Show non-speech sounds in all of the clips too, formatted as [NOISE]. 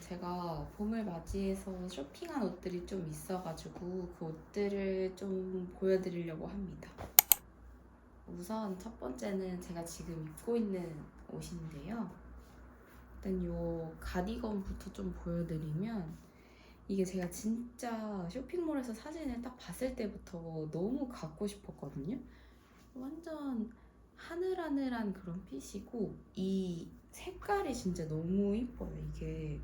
제가 봄을 맞이해서 쇼핑한 옷들이 좀 있어가지고 그 옷들을 좀 보여드리려고 합니다. 우선 첫 번째는 제가 지금 입고 있는 옷인데요. 일단 요 가디건부터 좀 보여드리면 이게 제가 진짜 쇼핑몰에서 사진을 딱 봤을 때부터 너무 갖고 싶었거든요. 완전 하늘하늘한 그런 핏이고 이 색깔이 진짜 너무 이뻐요. 이게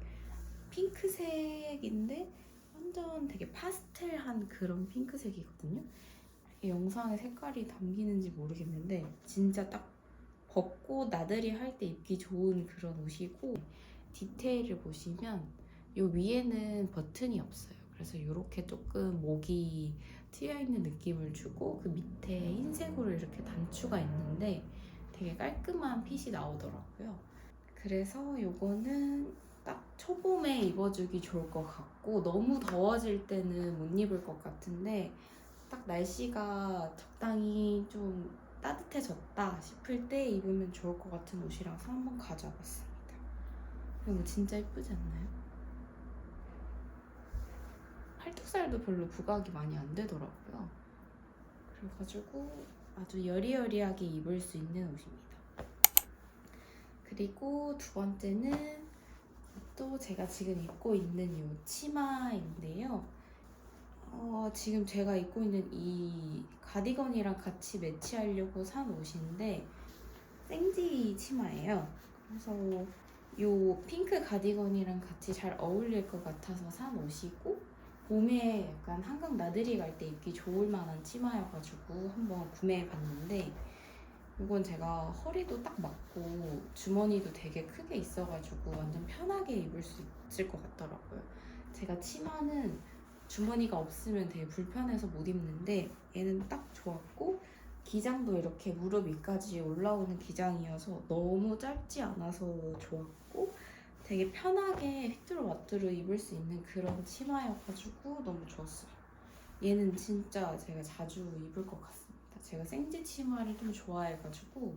핑크색인데 완전 되게 파스텔한 그런 핑크색이거든요. 이 영상에 색깔이 담기는지 모르겠는데 진짜 딱 벗고 나들이 할 때 입기 좋은 그런 옷이고 디테일을 보시면 요 위에는 버튼이 없어요. 그래서 이렇게 조금 목이 트여 있는 느낌을 주고 그 밑에 흰색으로 이렇게 단추가 있는데 되게 깔끔한 핏이 나오더라고요. 그래서 요거는 딱 초봄에 입어주기 좋을 것 같고 너무 더워질 때는 못 입을 것 같은데 딱 날씨가 적당히 좀 따뜻해졌다 싶을 때 입으면 좋을 것 같은 옷이라서 한번 가져와봤습니다. 이거 진짜 예쁘지 않나요? 팔뚝살도 별로 부각이 많이 안 되더라고요. 그래가지고 아주 여리여리하게 입을 수 있는 옷입니다. 그리고 두 번째는 또 제가 지금 입고 있는 이 치마인데요. 어, 지금 제가 입고 있는 이 가디건이랑 같이 매치하려고 산 옷인데 생지 치마예요. 그래서 이 핑크 가디건이랑 같이 잘 어울릴 것 같아서 산 옷이고 봄에 약간 한강 나들이 갈 때 입기 좋을 만한 치마여가지고 한번 구매해봤는데 이건 제가 허리도 딱 맞고 주머니도 되게 크게 있어가지고 완전 편하게 입을 수 있을 것 같더라고요. 제가 치마는 주머니가 없으면 되게 불편해서 못 입는데 얘는 딱 좋았고 기장도 이렇게 무릎 위까지 올라오는 기장이어서 너무 짧지 않아서 좋았고 되게 편하게 휘뚜루마뚜루 입을 수 있는 그런 치마여가지고 너무 좋았어요. 얘는 진짜 제가 자주 입을 것 같습니다. 제가 생지 치마를 좀 좋아해가지고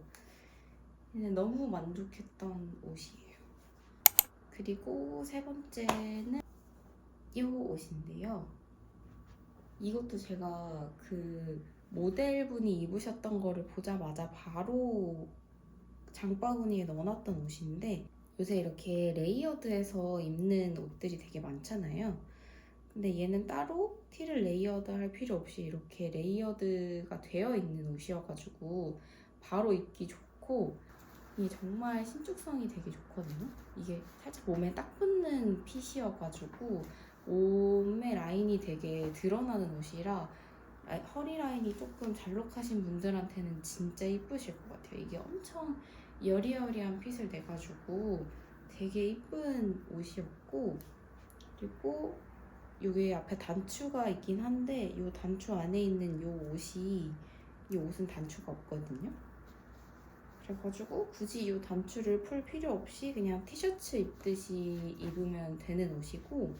얘는 너무 만족했던 옷이에요. 그리고 세 번째는 이 옷인데요. 이것도 제가 그 모델분이 입으셨던 거를 보자마자 바로 장바구니에 넣어놨던 옷인데 요새 이렇게 레이어드해서 입는 옷들이 되게 많잖아요. 근데 얘는 따로 티를 레이어드 할 필요 없이 이렇게 레이어드가 되어 있는 옷이어가지고 바로 입기 좋고 이게 정말 신축성이 되게 좋거든요. 이게 살짝 몸에 딱 붙는 핏이어가지고 몸의 라인이 되게 드러나는 옷이라 아, 허리 라인이 조금 잘록하신 분들한테는 진짜 이쁘실 것 같아요. 이게 엄청 여리여리한 핏을 내가지고 되게 이쁜 옷이었고 그리고 여기 앞에 단추가 있긴 한데 이 단추 안에 있는 이 옷이 이 옷은 단추가 없거든요. 그래가지고 굳이 이 단추를 풀 필요 없이 그냥 티셔츠 입듯이 입으면 되는 옷이고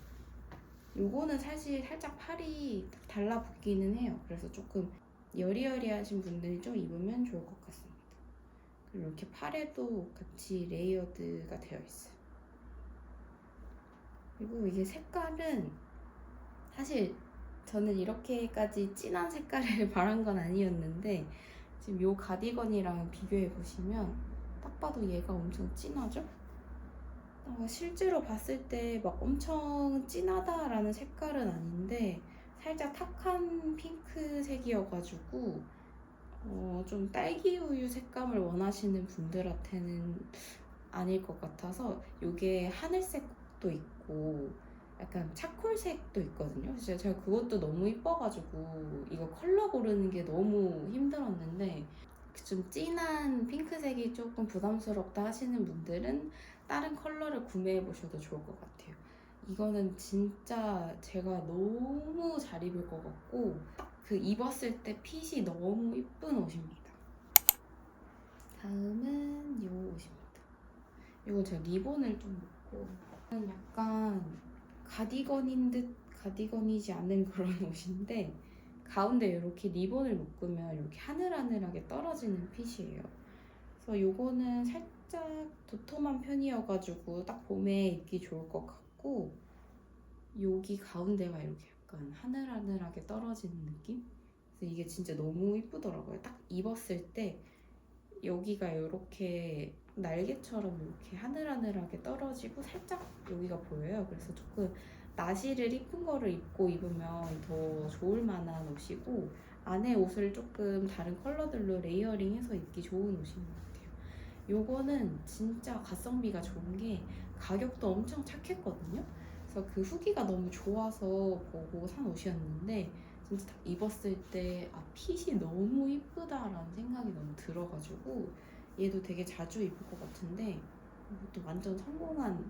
요거는 사실 살짝 팔이 달라붙기는 해요. 그래서 조금 여리여리하신 분들이 좀 입으면 좋을 것 같습니다. 그리고 이렇게 팔에도 같이 레이어드가 되어 있어요. 그리고 이게 색깔은 사실 저는 이렇게까지 진한 색깔을 [LAUGHS] 바란 건 아니었는데 지금 요 가디건이랑 비교해 보시면 딱 봐도 얘가 엄청 진하죠? 어, 실제로 봤을 때 막 엄청 진하다라는 색깔은 아닌데 살짝 탁한 핑크색이어가지고 어, 좀 딸기 우유 색감을 원하시는 분들한테는 아닐 것 같아서 이게 하늘색도 있고 약간 차콜색도 있거든요. 진짜 제가 그것도 너무 이뻐가지고 이거 컬러 고르는 게 너무 힘들었는데 좀 진한 핑크색이 조금 부담스럽다 하시는 분들은 다른 컬러를 구매해 보셔도 좋을 것 같아요. 이거는 진짜 제가 너무 잘 입을 것 같고 그 입었을 때 핏이 너무 이쁜 옷입니다. 다음은 이 옷입니다. 이거 제가 리본을 좀 묶고 약간 가디건인 듯 가디건이지 않은 그런 [LAUGHS] 옷인데 가운데 이렇게 리본을 묶으면 이렇게 하늘하늘하게 떨어지는 핏이에요. 그래서 요거는 살짝 도톰한 편이어가지고 딱 봄에 입기 좋을 것 같고 여기 가운데가 이렇게 약간 하늘하늘하게 떨어지는 느낌? 그래서 이게 진짜 너무 이쁘더라고요. 딱 입었을 때 여기가 이렇게 날개처럼 이렇게 하늘하늘하게 떨어지고 살짝 여기가 보여요. 그래서 조금 나시를 이쁜 거를 입고 입으면 더 좋을 만한 옷이고 안에 옷을 조금 다른 컬러들로 레이어링해서 입기 좋은 옷인 것 같아요. 요거는 진짜 가성비가 좋은 게 가격도 엄청 착했거든요. 그래서 그 후기가 너무 좋아서 보고 산 옷이었는데 진짜 딱 입었을 때 아, 핏이 너무 이쁘다라는 생각이 너무 들어가지고 얘도 되게 자주 입을 것 같은데 이것도 완전 성공한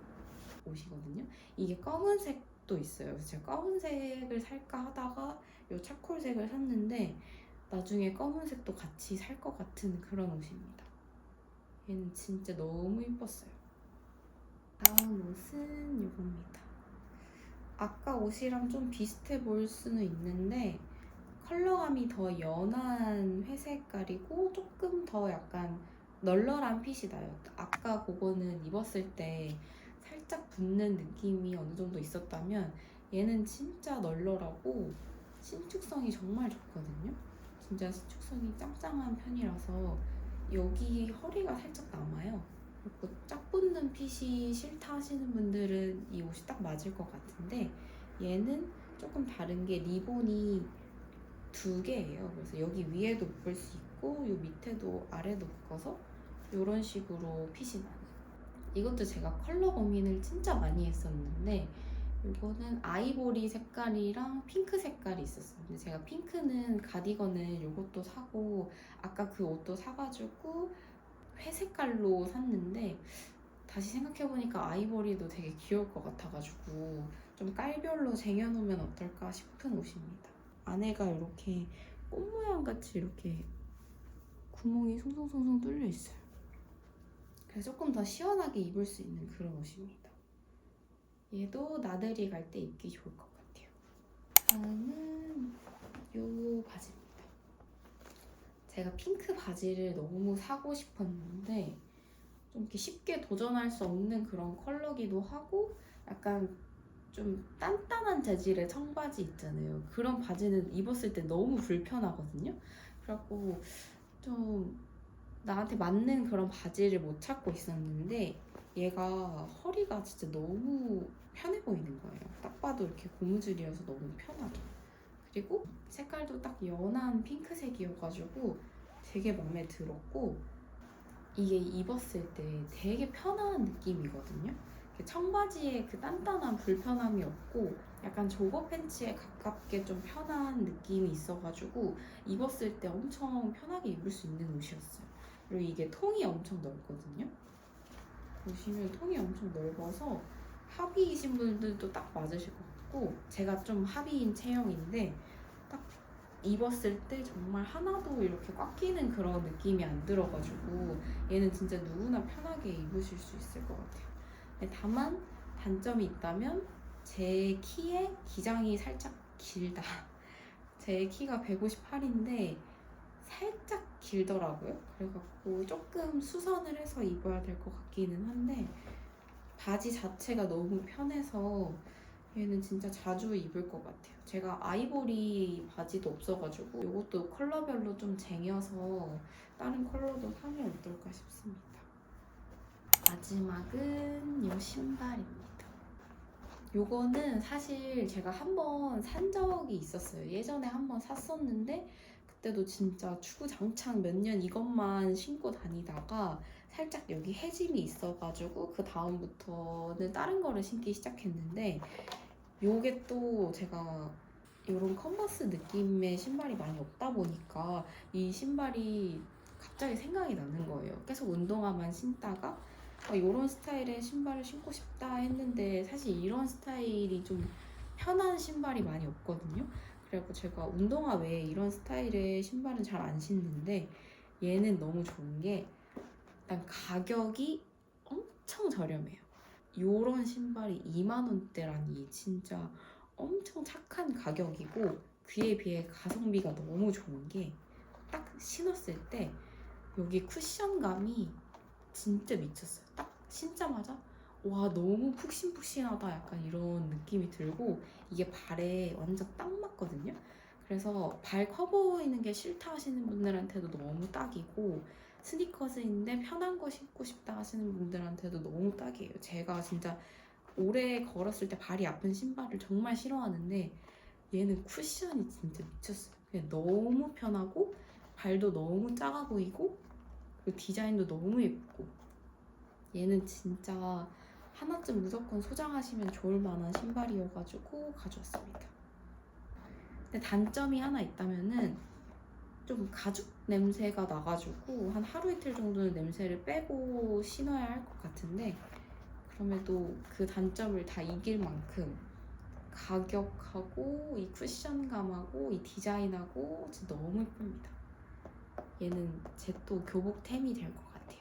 옷이거든요. 이게 검은색도 있어요. 그래서 제가 검은색을 살까 하다가 이 차콜색을 샀는데 나중에 검은색도 같이 살 것 같은 그런 옷입니다. 얘는 진짜 너무 이뻤어요. 다음 옷은 이겁니다. 아까 옷이랑 좀 비슷해 보일 수는 있는데 컬러감이 더 연한 회색깔이고 조금 더 약간 널널한 핏이 나요. 아까 그거는 입었을 때 살짝 붙는 느낌이 어느 정도 있었다면 얘는 진짜 널널하고 신축성이 정말 좋거든요. 진짜 신축성이 짱짱한 편이라서 여기 허리가 살짝 남아요. 그리고 짝 붙는 핏이 싫다 하시는 분들은 이 옷이 딱 맞을 것 같은데 얘는 조금 다른 게 리본이 두 개예요. 그래서 여기 위에도 묶을 수 있고 이 밑에도 아래도 묶어서 이런 식으로 핏이 나는. 이것도 제가 컬러 고민을 진짜 많이 했었는데 이거는 아이보리 색깔이랑 핑크 색깔이 있었어요. 근데 제가 핑크는 가디건을 이것도 사고 아까 그 옷도 사가지고 회색깔로 샀는데 다시 생각해보니까 아이보리도 되게 귀여울 것 같아가지고 좀 깔별로 쟁여놓으면 어떨까 싶은 옷입니다. 안에가 이렇게 꽃 모양 같이 이렇게 구멍이 송송송송 뚫려 있어요. 그래서 조금 더 시원하게 입을 수 있는 그런 옷입니다. 얘도 나들이 갈 때 입기 좋을 것 같아요. 다음은 요 바지입니다. 제가 핑크 바지를 너무 사고 싶었는데 좀 이렇게 쉽게 도전할 수 없는 그런 컬러기도 하고 약간 좀 단단한 재질의 청바지 있잖아요. 그런 바지는 입었을 때 너무 불편하거든요. 그래갖고 좀 나한테 맞는 그런 바지를 못 찾고 있었는데 얘가 허리가 진짜 너무 편해 보이는 거예요. 딱 봐도 이렇게 고무줄이어서 너무 편하죠. 그리고 색깔도 딱 연한 핑크색이어가지고 되게 마음에 들었고 이게 입었을 때 되게 편한 느낌이거든요. 청바지에 그 단단한 불편함이 없고 약간 조거 팬츠에 가깝게 좀 편한 느낌이 있어가지고 입었을 때 엄청 편하게 입을 수 있는 옷이었어요. 그리고 이게 통이 엄청 넓거든요. 보시면 통이 엄청 넓어서 하비이신 분들도 딱 맞으실 것 같 고 제가 좀 하비인 체형인데 딱 입었을 때 정말 하나도 이렇게 꽉 끼는 그런 느낌이 안 들어가지고 얘는 진짜 누구나 편하게 입으실 수 있을 것 같아요. 다만 단점이 있다면 제 키에 기장이 살짝 길다. [LAUGHS] 제 키가 158인데 살짝 길더라고요. 그래갖고 조금 수선을 해서 입어야 될 것 같기는 한데 바지 자체가 너무 편해서 얘는 진짜 자주 입을 것 같아요. 제가 아이보리 바지도 없어가지고 이것도 컬러별로 좀 쟁여서 다른 컬러도 사면 어떨까 싶습니다. 마지막은 이 신발입니다. 요거는 사실 제가 한 번 산 적이 있었어요. 예전에 한 번 샀었는데 그때도 진짜 추구장창 몇 년 이것만 신고 다니다가 살짝 여기 해짐이 있어가지고 그 다음부터는 다른 거를 신기 시작했는데 요게 또 제가 이런 컨버스 느낌의 신발이 많이 없다 보니까 이 신발이 갑자기 생각이 나는 거예요. 계속 운동화만 신다가 이런 스타일의 신발을 신고 싶다 했는데 사실 이런 스타일이 좀 편한 신발이 많이 없거든요. 그래갖고 제가 운동화 외에 이런 스타일의 신발은 잘 안 신는데 얘는 너무 좋은 게 일단 가격이 엄청 저렴해요. 요런 신발이 2만 원대라니 진짜 엄청 착한 가격이고 그에 비해 가성비가 너무 좋은 게 딱 신었을 때 여기 쿠션감이 진짜 미쳤어요. 딱 신자마자 와 너무 푹신푹신하다 약간 이런 느낌이 들고 이게 발에 완전 딱 맞거든요. 그래서 발 커 보이는 게 싫다 하시는 분들한테도 너무 딱이고 스니커즈인데 편한 거 신고 싶다 하시는 분들한테도 너무 딱이에요. 제가 진짜 오래 걸었을 때 발이 아픈 신발을 정말 싫어하는데 얘는 쿠션이 진짜 미쳤어요. 너무 편하고 발도 너무 작아 보이고 그리고 디자인도 너무 예쁘고 얘는 진짜 하나쯤 무조건 소장하시면 좋을 만한 신발이어가지고 가져왔습니다. 근데 단점이 하나 있다면은 좀 가죽 냄새가 나가지고 한 하루 이틀 정도는 냄새를 빼고 신어야 할 것 같은데 그럼에도 그 단점을 다 이길 만큼 가격하고 이 쿠션감하고 이 디자인하고 진짜 너무 예쁩니다. 얘는 제 또 교복템이 될 것 같아요.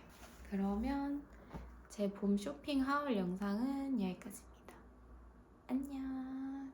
그러면 제 봄 쇼핑 하울 영상은 여기까지입니다. 안녕.